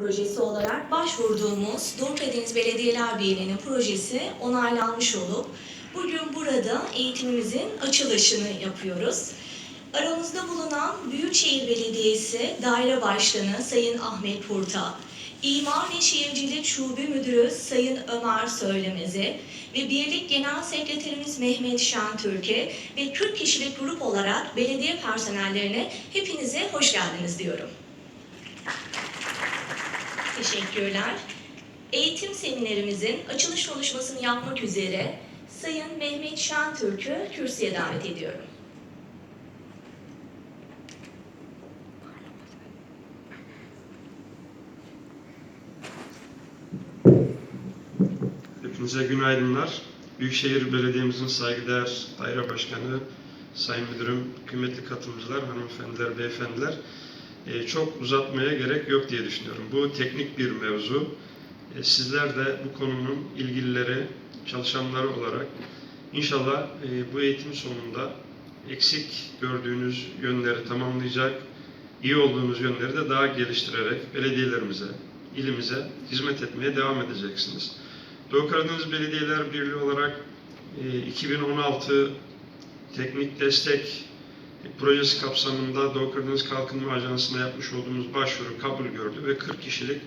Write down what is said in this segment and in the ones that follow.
projesi olarak başvurduğumuz Doğu Karadeniz Belediyeler Birliği'nin projesi onaylanmış olup bugün burada eğitimimizin açılışını yapıyoruz. Aramızda bulunan Büyükşehir Belediyesi Daire Başkanı Sayın Ahmet Purta, İmar ve Şehircilik Şube Müdürü Sayın Ömer Söylemezi ve Birlik Genel Sekreterimiz Mehmet Şentürk'e ve 40 kişilik grup olarak belediye personellerine hepinize hoş geldiniz diyorum. Teşekkürler. Eğitim seminerimizin açılış konuşmasını yapmak üzere Sayın Mehmet Şentürk'ü kürsüye davet ediyorum. Hepinize günaydınlar. Büyükşehir Belediye'mizin saygıdeğer daire başkanı, sayın müdürüm, kıymetli katılımcılar, hanımefendiler, beyefendiler. Eee, çok uzatmaya gerek yok diye düşünüyorum. Bu teknik bir mevzu. Eee, sizler de bu konunun ilgilileri, çalışanları olarak inşallah eee, bu eğitim sonunda eksik gördüğünüz yönleri tamamlayacak, iyi olduğunuz yönleri de daha geliştirerek belediyelerimize, ilimize hizmet etmeye devam edeceksiniz. Doğu Karadeniz Belediyeler Birliği olarak e, 2016 teknik destek projesi kapsamında Doğu Karadeniz Kalkınma Ajansı'na yapmış olduğumuz başvuru kabul gördü ve 40 kişilik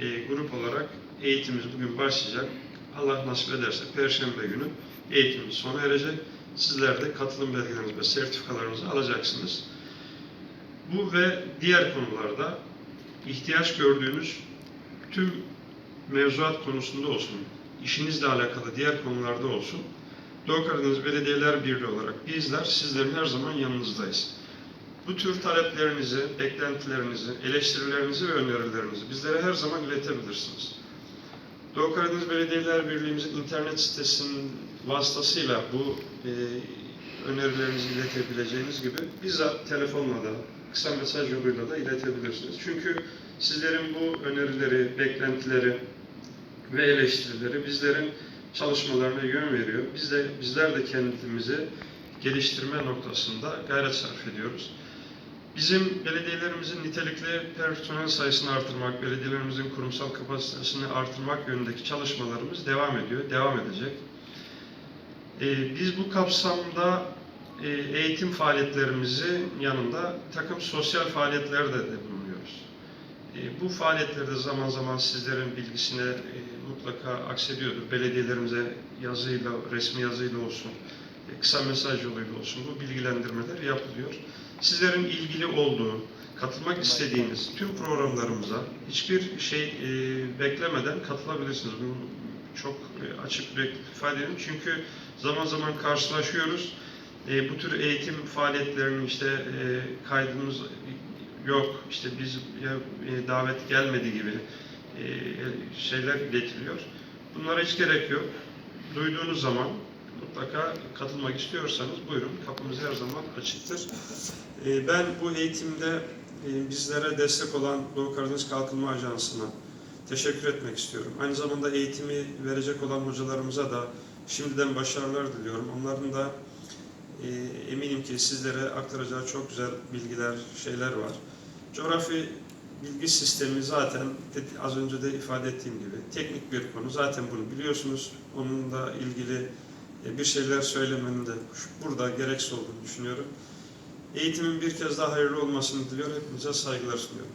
e, grup olarak eğitimimiz bugün başlayacak. Allah nasip ederse Perşembe günü eğitimimiz sona erecek. Sizler de katılım belgelerinizi ve sertifikalarınızı alacaksınız. Bu ve diğer konularda ihtiyaç gördüğünüz tüm mevzuat konusunda olsun, işinizle alakalı diğer konularda olsun, Doğu Karadeniz Belediyeler Birliği olarak bizler sizlerin her zaman yanınızdayız. Bu tür taleplerinizi, beklentilerinizi, eleştirilerinizi ve önerilerinizi bizlere her zaman iletebilirsiniz. Doğu Karadeniz Belediyeler Birliği'mizin internet sitesinin vasıtasıyla bu e, önerilerinizi iletebileceğiniz gibi bizzat telefonla da, kısa mesaj yoluyla da iletebilirsiniz. Çünkü sizlerin bu önerileri, beklentileri ve eleştirileri bizlerin çalışmalarına yön veriyor. Biz de bizler de kendimizi geliştirme noktasında gayret sarf ediyoruz. Bizim belediyelerimizin nitelikli personel sayısını artırmak, belediyelerimizin kurumsal kapasitesini artırmak yönündeki çalışmalarımız devam ediyor, devam edecek. Ee, biz bu kapsamda e, eğitim faaliyetlerimizin yanında takım sosyal faaliyetlerde de bulunuyoruz. E, Bu faaliyetlerde zaman zaman sizlerin bilgisine e, mutlaka aksediyordur. Belediyelerimize yazıyla, resmi yazıyla olsun, e, kısa mesaj yoluyla olsun bu bilgilendirmeler yapılıyor. Sizlerin ilgili olduğu, katılmak istediğiniz tüm programlarımıza hiçbir şey beklemeden katılabilirsiniz. Bunu çok açık bir ifade ediyorum. Çünkü zaman zaman karşılaşıyoruz. Bu tür eğitim faaliyetlerinin işte kaydımız yok, işte biz ya, e, davet gelmedi gibi e, şeyler iletiliyor. Bunlara hiç gerek yok. Duyduğunuz zaman mutlaka katılmak istiyorsanız buyurun kapımız her zaman açıktır. E, ben bu eğitimde e, bizlere destek olan Doğu Karadeniz Kalkınma Ajansı'na teşekkür etmek istiyorum. Aynı zamanda eğitimi verecek olan hocalarımıza da şimdiden başarılar diliyorum. Onların da e, eminim ki sizlere aktaracağı çok güzel bilgiler, şeyler var. Coğrafi bilgi sistemi zaten az önce de ifade ettiğim gibi teknik bir konu. Zaten bunu biliyorsunuz. Onunla ilgili e, bir şeyler söylemenin de burada gereksiz olduğunu düşünüyorum. Eğitimin bir kez daha hayırlı olmasını diliyor. Hepinize saygılar sunuyorum.